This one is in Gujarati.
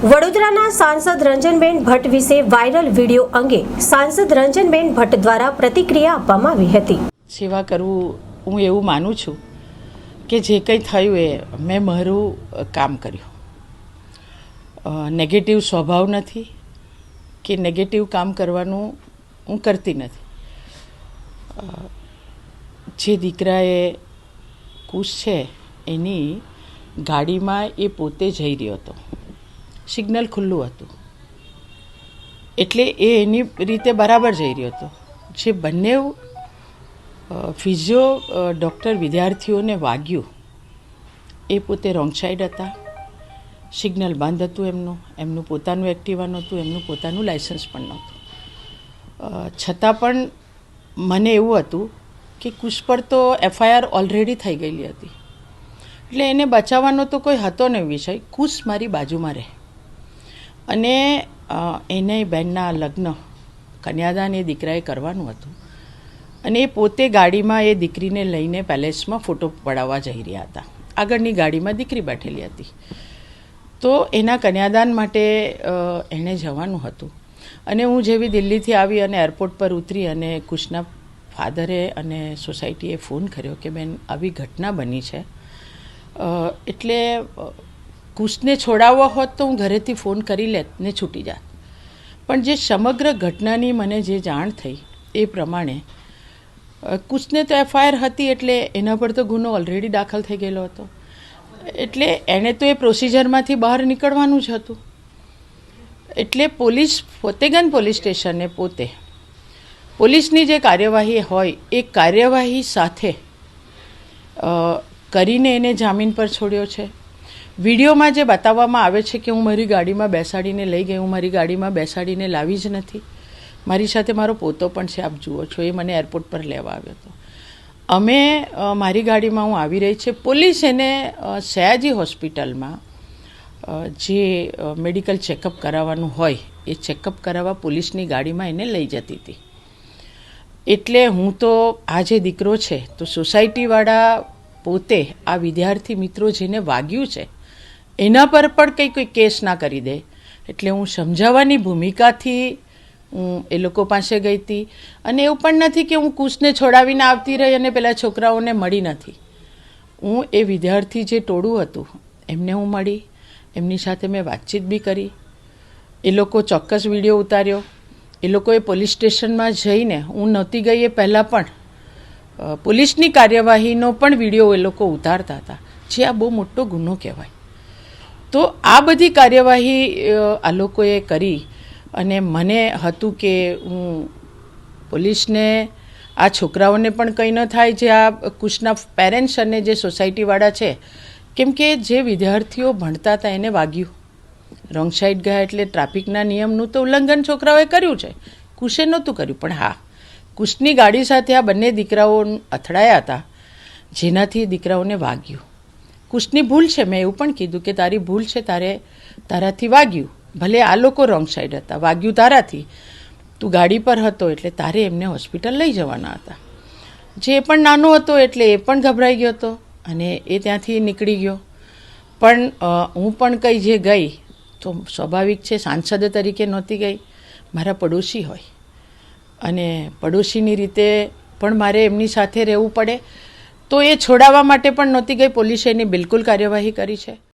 વડોદરાના સાંસદ રંજનબેન ભટ્ટ વિશે વાયરલ વીડિયો અંગે સાંસદ રંજનબેન ભટ્ટ દ્વારા પ્રતિક્રિયા આપવામાં આવી હતી. સેવા કરવું હું એવું માનું છું કે જે કંઈ થયું એ મેં મારું કામ કર્યું. નેગેટિવ સ્વભાવ નથી કે નેગેટિવ કામ કરવાનું હું કરતી નથી. જે દીકરાએ કુશ છે એની ગાડીમાં એ પોતે જઈ રહ્યો હતો. સિગ્નલ ખુલ્લું હતું. એટલે એ એની રીતે બરાબર જઈ રહ્યો હતો. જે બંને ફિઝિયો ડૉક્ટર વિદ્યાર્થીઓને વાગ્યું. એ પોતે રોંગ સાઈડ હતા. સિગ્નલ બંધ હતું એમનું એમનું પોતાનું એક્ટિવા નહોતું, એમનું પોતાનું લાઇસન્સ પણ નહોતું. છતાં પણ મને એવું હતું કે કુશ પર તો એફઆઈઆર ઓલરેડી થઈ ગયેલી હતી. એટલે એને બચાવવાનો તો કોઈ હતો ને વિષય. કુશ મારી બાજુમાં રહે. અને એને બહેનના લગ્ન કન્યાદાન એ દીકરાએ કરવાનું હતું. અને એ પોતે ગાડીમાં એ દીકરીને લઈને પેલેસમાં ફોટો પડાવવા જઈ રહ્યા હતા. આગળની ગાડીમાં દીકરી બેઠેલી હતી. તો એના કન્યાદાન માટે એણે જવાનું હતું. અને હું જેવી દિલ્હીથી આવી અને એરપોર્ટ પર ઉતરી અને કુશના ફાધરે અને સોસાયટીએ ફોન કર્યો કે બેન આવી ઘટના બની છે. એટલે કુશને છોડાવવો હોત તો હું ઘરેથી ફોન કરી લેત ને છૂટી જાત. પણ જે સમગ્ર ઘટનાની મને જે જાણ થઈ એ પ્રમાણે કુશને તો એફઆઈઆર હતી એટલે એના પર તો ગુનો ઓલરેડી દાખલ થઈ ગયેલો હતો. એટલે એણે તો એ પ્રોસિજરમાંથી બહાર નીકળવાનું જ હતું. એટલે પોલીસ ફોતેગન પોલીસ સ્ટેશને પોતે પોલીસની જે કાર્યવાહી હોય એ કાર્યવાહી સાથે કરીને એને જામીન પર છોડ્યો છે. વિડીયોમાં જે બતાવવામાં આવે છે કે હું મારી ગાડીમાં બેસાડીને લઈ ગઈ, હું મારી ગાડીમાં બેસાડીને લાવી જ નથી. મારી સાથે મારો પોતો પણ છે, આપ જુઓ છો, એ મને એરપોર્ટ પર લેવા આવ્યો હતો. અમે મારી ગાડીમાં હું આવી રહી છે. પોલીસ એને સયાજી હોસ્પિટલમાં જે મેડિકલ ચેકઅપ કરાવવાનું હોય, એ ચેકઅપ કરાવવા પોલીસની ગાડીમાં એને લઈ જતી હતી. એટલે હું તો, આ જે દીકરો છે, તો સોસાયટીવાળા પોતે આ વિદ્યાર્થી મિત્રો જેને વાગ્યું છે એના પર પણ કંઈ કોઈ કેસ ના કરી દે. એટલે હું સમજાવવાની ભૂમિકાથી હું એ લોકો પાસે ગઈ હતી. અને એવું પણ નથી કે હું કુશને છોડાવીને આવતી રહી અને પેલા છોકરાઓને મળી નથી. હું એ વિદ્યાર્થી જે ટોળું હતું, એમને હું મળી. એમની સાથે મેં વાતચીત બી કરી. એ લોકો ચોક્કસ વીડિયો ઉતાર્યો. એ લોકોએ પોલીસ સ્ટેશનમાં જઈને, હું નહોતી ગઈ એ પહેલાં પણ પોલીસની કાર્યવાહીનો પણ વીડિયો એ લોકો ઉતારતા હતા. જે આ બહુ મોટો ગુનો કહેવાય. તો આ બધી કાર્યવાહી આ લોકોએ કરી. અને મને હતું કે હું પોલીસને, આ છોકરાઓને પણ કંઈ ન થાય જે આ કુશના પેરેન્ટ્સ અને જે સોસાયટીવાળા છે, કેમ કે જે વિદ્યાર્થીઓ ભણતા હતા એને વાગ્યું. રોંગ સાઈડ ગયા એટલે ટ્રાફિકના નિયમનું તો ઉલ્લંઘન છોકરાઓએ કર્યું છે. કુશે નહોતું કર્યું, પણ હા. કુશની ગાડી સાથે આ બંને દીકરાઓ અથડાયા હતા, જેનાથી દીકરાઓને વાગ્યું. કુશની ભૂલ છે. મેં એવું પણ કીધું કે તારી ભૂલ છે, તારે તારાથી વાગ્યું. ભલે આ લોકો રોંગ સાઈડ હતા, વાગ્યું તારાથી. તું ગાડી પર હતો એટલે તારે એમને હોસ્પિટલ લઈ જવાના હતા. જે પણ નાનો હતો એટલે એ પણ ગભરાઈ ગયો હતો અને એ ત્યાંથી નીકળી ગયો. પણ હું પણ કંઈ જે ગઈ તો સ્વાભાવિક છે, સાંસદ તરીકે નહોતી ગઈ. મારા પડોશી હોય. અને પડોશીની રીતે પણ મારે એમની સાથે રહેવું પડે. તો એ છોડાવવા માટે પણ નહોતી ગઈ. પોલીસે એની બિલકુલ કાર્યવાહી કરી છે.